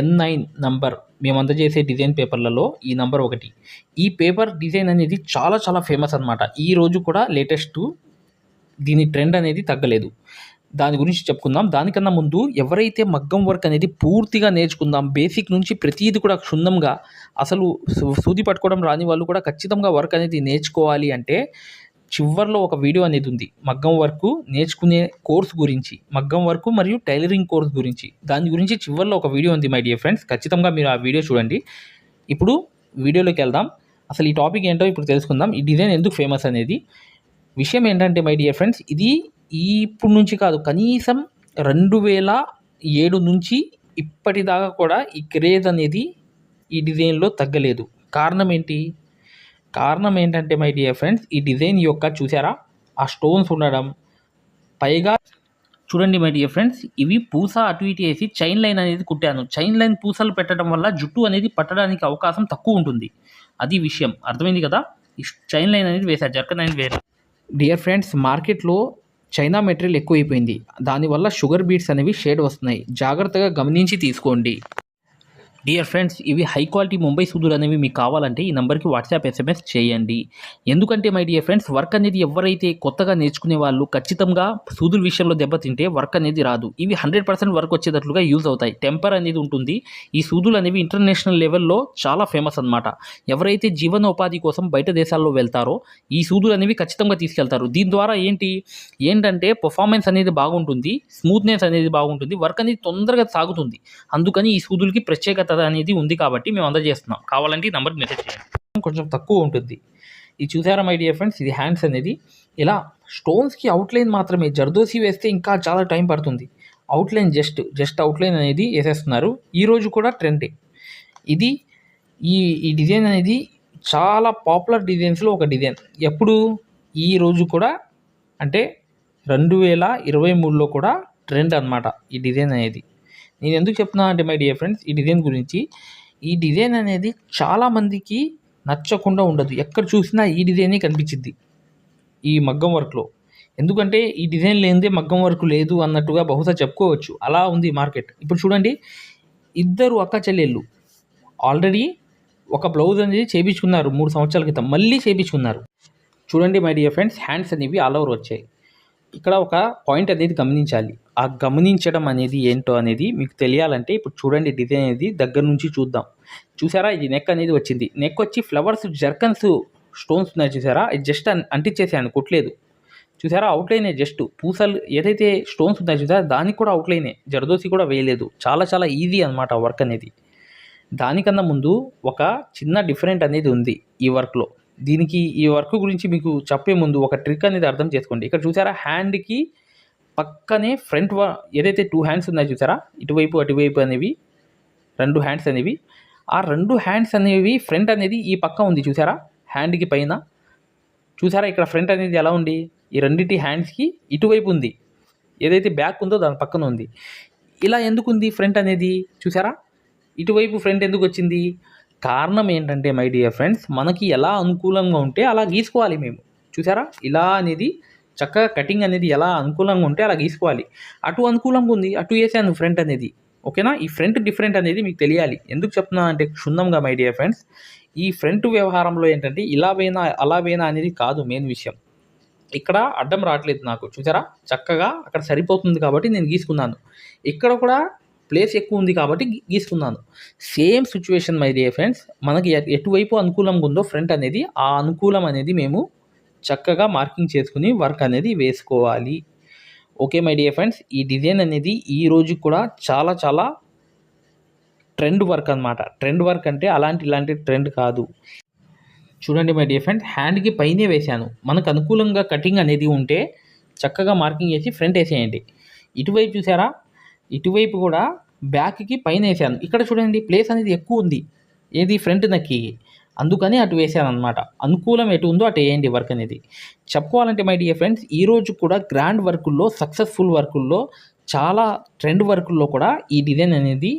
ఎన్ nine number మేము అందజేసే design పేపర్లలో ఈ నంబర్ ఒకటి. ఈ పేపర్ డిజైన్ అనేది చాలా చాలా ఫేమస్ అనమాట ఈ రోజు కూడా లేటెస్ట్ దీని ట్రెండ్ అనేది తగ్గలేదు. దాని గురించి చెప్పుకుందాం. దానికన్నా ముందు ఎవరైతే మగ్గం వర్క్ అనేది పూర్తిగా నేర్చుకుందాం బేసిక్ నుంచి ప్రతిదీ కూడా క్షుణ్ణంగా అసలు సూది పట్టుకోవడం రాని వాళ్ళు కూడా ఖచ్చితంగా వర్క్ అనేది నేర్చుకోవాలి అంటే చివర్లో ఒక వీడియో అనేది ఉంది. మగ్గం వర్క్ నేర్చుకునే కోర్స్ గురించి మగ్గం వర్క్ మరియు టైలరింగ్ కోర్స్ గురించి. దాని గురించి చివర్లో ఒక వీడియో ఉంది మై డియర్ ఫ్రెండ్స్ ఖచ్చితంగా మీరు ఆ వీడియో చూడండి. ఇప్పుడు వీడియోలోకి వెళ్దాం. అసలు ఈ టాపిక్ ఏంటో ఇప్పుడు తెలుసుకుందాం. ఈ డిజైన్ ఎందుకు ఫేమస్ అనేది. విషయం ఏంటంటే మై డియర్ ఫ్రెండ్స్ ఇది ఇప్పుడు నుంచి కాదు కనీసం రెండు వేల ఏడు నుంచి ఇప్పటిదాకా కూడా ఈ క్రేజ్ అనేది ఈ డిజైన్లో తగ్గలేదు. కారణం ఏంటి? కారణం ఏంటంటే మై డియర్ ఫ్రెండ్స్ ఈ డిజైన్ యొక్క చూసారా? ఆ స్టోన్స్ ఉండడం. పైగా చూడండి మై డియర్ ఫ్రెండ్స్ ఇవి పూస అటు ఇటు వేసి చైన్ లైన్ అనేది కుట్టాను. చైన్ లైన్ పూసలు పెట్టడం వల్ల జుట్టు అనేది పట్టడానికి అవకాశం తక్కువ ఉంటుంది. అది విషయం. అర్థమైంది కదా? ఈ చైన్ లైన్ అనేది వేశారు జర్కన్ అనేది వేరే డియర్ ఫ్రెండ్స్ మార్కెట్లో చైనా మెటీరియల్ ఎక్కువైపోయింది. దానివల్ల షుగర్ బీట్స్ అనేవి షేడ్ వస్తున్నాయి. జాగ్రత్తగా గమనించి తీసుకోండి. డియర్ ఫ్రెండ్స్ ఇవి హై క్వాలిటీ ముంబై సూదులు అనేవి మీకు కావాలంటే ఈ నెంబర్కి వాట్సాప్ ఎస్ఎంఎస్ చేయండి. ఎందుకంటే మై డియర్ ఫ్రెండ్స్ వర్క్ అనేది ఎవరైతే కొత్తగా నేర్చుకునే వాళ్ళు ఖచ్చితంగా సూదుల విషయంలో దెబ్బతింటే వర్క్ అనేది రాదు. ఇవి హండ్రెడ్ పర్సెంట్ వర్క్ వచ్చేటట్లుగా యూజ్ అవుతాయి. టెంపర్ అనేది ఉంటుంది. ఈ సూదులు అనేవి ఇంటర్నేషనల్ లెవెల్లో చాలా ఫేమస్ అన్నమాట. ఎవరైతే జీవనోపాధి కోసం బయట దేశాల్లో వెళ్తారో ఈ సూదులు అనేవి ఖచ్చితంగా తీసుకెళ్తారు. దీని ద్వారా ఏంటి? ఏంటంటే పర్ఫార్మెన్స్ అనేది బాగుంటుంది. స్మూత్నెస్ అనేది బాగుంటుంది. వర్క్ అనేది తొందరగా సాగుతుంది. అందుకని ఈ సూదులకి ప్రత్యేకత అనేది ఉంది కాబట్టి మేము అందజేస్తున్నాం కావాలంటే ఈ నెంబర్కి మెసేజ్ చేయండి. కొంచెం తక్కువ ఉంటుంది ఇది చూసారా మై డియర్ ఫ్రెండ్స్ ఇది హ్యాండ్స్ అనేది. ఇలా స్టోన్స్కి అవుట్లైన్ మాత్రమే. జర్దోసి వేస్తే ఇంకా చాలా టైం పడుతుంది. అవుట్లైన్ జస్ట్ జస్ట్ అవుట్లైన్ అనేది వేసేస్తున్నారు. ఈరోజు కూడా ట్రెండే ఇది ఈ ఈ డిజైన్ అనేది చాలా పాపులర్ డిజైన్స్లో ఒక డిజైన్ ఎప్పుడు? ఈ రోజు కూడా అంటే రెండు వేల ఇరవై మూడులో కూడా ట్రెండ్ అన్నమాట ఈ డిజైన్ అనేది. నేను ఎందుకు చెప్తున్నా అంటే మై డియర్ ఫ్రెండ్స్ ఈ డిజైన్ గురించి. ఈ డిజైన్ అనేది చాలామందికి నచ్చకుండా ఉండదు. ఎక్కడ చూసినా ఈ డిజైనే కనిపించింది ఈ మగ్గం వర్క్లో. ఎందుకంటే ఈ డిజైన్ లేనిదే మగ్గం వర్క్ లేదు అన్నట్టుగా బహుశా చెప్పుకోవచ్చు. అలా ఉంది మార్కెట్. ఇప్పుడు చూడండి ఇద్దరు అక్క చెల్లెళ్ళు. ఆల్రెడీ ఒక బ్లౌజ్ అనేది చేయించుకున్నారు మూడు సంవత్సరాల క్రితం. మళ్ళీ చేయించుకున్నారు చూడండి మై డియర్ ఫ్రెండ్స్ హ్యాండ్స్ అనేవి ఆల్ ఓవర్ వచ్చాయి. ఇక్కడ ఒక పాయింట్ అనేది గమనించాలి. ఆ గమనించడం అనేది ఏంటో అనేది మీకు తెలియాలంటే ఇప్పుడు చూడండి డిజైన్ అనేది దగ్గర నుంచి చూద్దాం. చూసారా? ఇది నెక్ అనేది వచ్చింది. నెక్ వచ్చి ఫ్లవర్స్ జర్కన్స్ స్టోన్స్ ఉన్నాయి చూసారా? ఇది జస్ట్ అంటించేసాను కొట్టలేదు. చూసారా? అవుట్లైనే జస్ట్ పూసలు ఏదైతే స్టోన్స్ ఉన్నాయో చూసారా? దానికి కూడా అవుట్లైనే జరదోసి కూడా వేయలేదు. చాలా చాలా ఈజీ అనమాట వర్క్ అనేది. దానికన్నా ముందు ఒక చిన్న డిఫరెంట్ అనేది ఉంది ఈ వర్క్లో దీనికి ఈ వర్క్ గురించి మీకు చెప్పే ముందు ఒక ట్రిక్ అనేది అర్థం చేసుకోండి. ఇక్కడ చూసారా హ్యాండ్కి పక్కనే ఫ్రంట్ ఏదైతే టూ హ్యాండ్స్ ఉన్నాయో చూసారా ఇటువైపు అటువైపు అనేవి రెండు హ్యాండ్స్ అనేవి ఆ రెండు హ్యాండ్స్ అనేవి ఫ్రంట్ అనేది ఈ పక్క ఉంది చూసారా హ్యాండ్కి పైన. చూసారా ఇక్కడ ఫ్రంట్ అనేది ఎలా ఉంది ఈ రెండింటి హ్యాండ్స్కి ఇటువైపు ఉంది ఏదైతే బ్యాక్ ఉందో దాని పక్కన ఉంది. ఇలా ఎందుకు ఉంది ఫ్రంట్ అనేది చూసారా ఇటువైపు ఫ్రంట్ ఎందుకు వచ్చింది కారణం ఏంటంటే మై డియర్ ఫ్రెండ్స్ మనకి ఎలా అనుకూలంగా ఉంటే అలా గీసుకోవాలి మేము. చూసారా? ఇలా అనేది చక్కగా కటింగ్ అనేది ఎలా అనుకూలంగా ఉంటే అలా గీసుకోవాలి. అటు అనుకూలంగా ఉంది అటు వేసాను ఫ్రంట్ అనేది. ఓకేనా? ఈ ఫ్రంట్ డిఫరెంట్ అనేది మీకు తెలియాలి. ఎందుకు చెప్తున్నా అంటే క్షుణ్ణంగా మై డియర్ ఫ్రెండ్స్ ఈ ఫ్రంట్ వ్యవహారంలో ఏంటంటే ఇలా వేనా అలా వేనా అనేది కాదు మెయిన్ విషయం. ఇక్కడ అడ్డం రావట్లేదు నాకు. చూసారా? చక్కగా అక్కడ సరిపోతుంది కాబట్టి నేను గీసుకున్నాను. ఇక్కడ కూడా ప్లేస్ ఎక్కువ ఉంది కాబట్టి గీసుకున్నాను same situation my dear friends మనకి ఎటువైపు అనుకూలంగా ఉందో ఫ్రంట్ అనేది ఆ అనుకూలం అనేది మేము చక్కగా మార్కింగ్ చేసుకుని వర్క్ అనేది వేసుకోవాలి. ఓకే మై డియర్ ఫ్రెండ్స్ ఈ డిజైన్ అనేది ఈ రోజు కూడా చాలా చాలా ట్రెండ్ వర్క్ అన్నమాట. ట్రెండ్ వర్క్ అంటే అలాంటి ఇలాంటి ట్రెండ్ కాదు. చూడండి మై డియర్ ఫ్రెండ్ హ్యాండ్కి పైనే వేశాను. మనకు అనుకూలంగా కటింగ్ అనేది ఉంటే చక్కగా మార్కింగ్ చేసి ఫ్రంట్ వేసేయండి. ఇటువైపు చూసారా? ఇటువైపు కూడా బ్యాక్కి పైన వేసాను. ఇక్కడ చూడండి ప్లేస్ అనేది ఎక్కువ ఉంది. ఏది ఫ్రంట్ నక్కి. అందుకని అటు వేసాను అనమాట అనుకూలం ఎటు ఉందో అటు వేయండి వర్క్ అనేది. చెప్పుకోవాలంటే మై డియర్ ఫ్రెండ్స్ ఈరోజు కూడా గ్రాండ్ వర్కుల్లో సక్సెస్ఫుల్ వర్కుల్లో చాలా ట్రెండ్ వర్కుల్లో కూడా ఈ డిజైన్ అనేది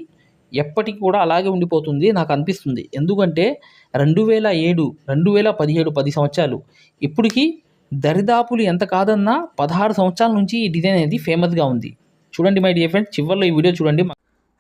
ఎప్పటికి కూడా అలాగే ఉండిపోతుంది నాకు అనిపిస్తుంది. ఎందుకంటే రెండు వేల ఏడు రెండు వేల పదిహేడు పది సంవత్సరాలు ఇప్పటికీ దరిదాపులు ఎంత కాదన్నా పదహారు సంవత్సరాల నుంచి ఈ డిజైన్ అనేది ఫేమస్గా ఉంది. చూడండి మై డియర్ ఫ్రెండ్స్ చివరిలో ఈ వీడియో చూడండి.